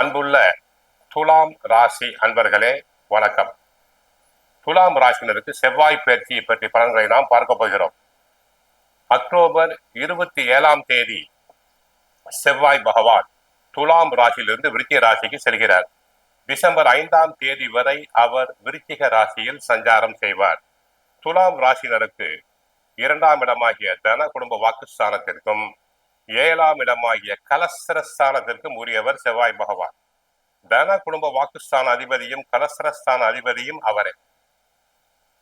அன்புள்ள துலாம் ராசி அன்பர்களே வணக்கம். துலாம் ராசினருக்கு செவ்வாய் பயிற்சியை பற்றி பலன்களை நாம் பார்க்க போகிறோம். அக்டோபர் இருபத்தி ஏழாம் தேதி செவ்வாய் பகவான் துலாம் ராசியிலிருந்து விருச்சிக ராசிக்கு செல்கிறார். டிசம்பர் ஐந்தாம் தேதி வரை அவர் விருச்சிக ராசியில் சஞ்சாரம் செய்வார். துலாம் ராசினருக்கு இரண்டாம் இடமாகிய தன குடும்ப வாக்குஸ்தானத்திற்கும் ஏழாம் இடமாகிய கலசரஸ்தானத்திற்கும் உரியவர் செவ்வாய் பகவான். தன குடும்ப வாக்குஸ்தான அதிபதியும் கலசரஸ்தான அதிபதியும் அவரே.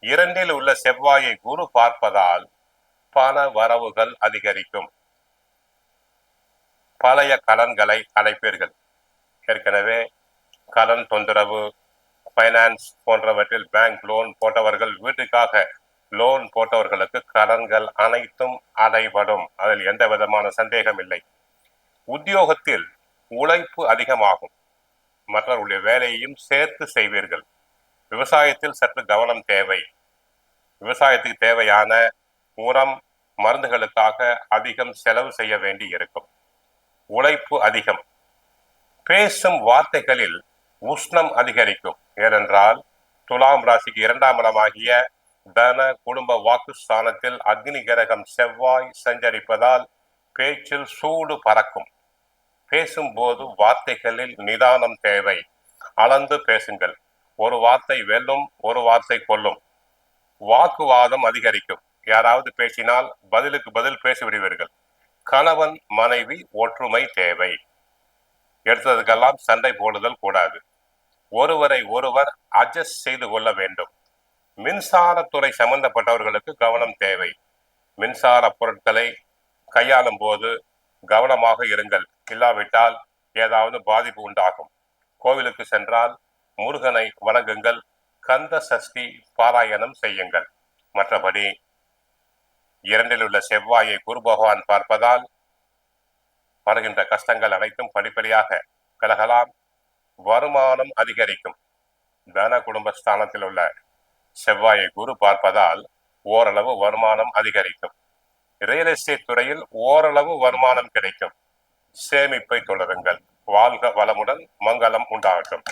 இரண்டில் உள்ள செவ்வாயை குரு பார்ப்பதால் பண வரவுகள் அதிகரிக்கும். பழைய கடன்களை அழைப்பீர்கள் ஏற்கனவே கடன் தொந்தரவு ஃபைனான்ஸ் போன்றவற்றில் பேங்க் லோன் போட்டவர்கள் வீட்டுக்காக லோன் போட்டவர்களுக்கு கடன்கள் அனைத்தும் அடைபடும். அதில் எந்த விதமான சந்தேகம் இல்லை. உத்தியோகத்தில் உழைப்பு அதிகமாகும். மற்றவர்களுடைய வேலையையும் சேர்த்து செய்வீர்கள். விவசாயத்தில் சற்று கவனம் தேவை. விவசாயத்துக்கு தேவையான உரம் மருந்துகளுக்காக அதிகம் செலவு செய்ய வேண்டி இருக்கும். உழைப்பு அதிகம். பேசும் வார்த்தைகளில் உஷ்ணம் அதிகரிக்கும். ஏனென்றால் துலாம் ராசிக்கு இரண்டாம் இடமாகிய தன குடும்ப வாக்குஸ்தானத்தில் அக்னி கிரகம் செவ்வாய் சஞ்சரிப்பதால் பேச்சில் சூடு பறக்கும். பேசும்போது வார்த்தைகளில் நிதானம் தேவை. அளந்து பேசுங்கள். ஒரு வார்த்தை வெல்லும் ஒரு வார்த்தை கொல்லும். வாக்குவாதம் அதிகரிக்கும். யாராவது பேசினால் பதிலுக்கு பதில் பேசிவிடுவீர்கள். கணவன் மனைவி ஒற்றுமை தேவை. எடுத்ததுக்கெல்லாம் சண்டை போடுதல் கூடாது. ஒருவரை ஒருவர் அட்ஜஸ்ட் செய்து கொள்ள வேண்டும். மின்சாரத்துறை சம்பந்தப்பட்டவர்களுக்கு கவனம் தேவை. மின்சார பொருட்களை கையாளும் போது கவனமாக இருங்கள். இல்லாவிட்டால் ஏதாவது பாதிப்பு உண்டாகும். கோவிலுக்கு சென்றால் முருகனை வணங்குங்கள். கந்த சஷ்டி பாராயணம் செய்யுங்கள். மற்றபடி இரண்டில் உள்ள செவ்வாயை குரு பகவான் பார்ப்பதால் வருகின்ற கஷ்டங்கள் அனைத்தும் படிப்படியாக விலகலாம் வருமானம் அதிகரிக்கும். தன குடும்பஸ்தானத்தில் உள்ள செவ்வாயை குரு பார்ப்பதால் ஓரளவு வருமானம் அதிகரிக்கும். ரியல் எஸ்டேட் துறையில் ஓரளவு வருமானம் கிடைக்கும். சேமிப்பை தொடருங்கள். வாழ்க வளமுடன் மங்களம் உண்டாகும்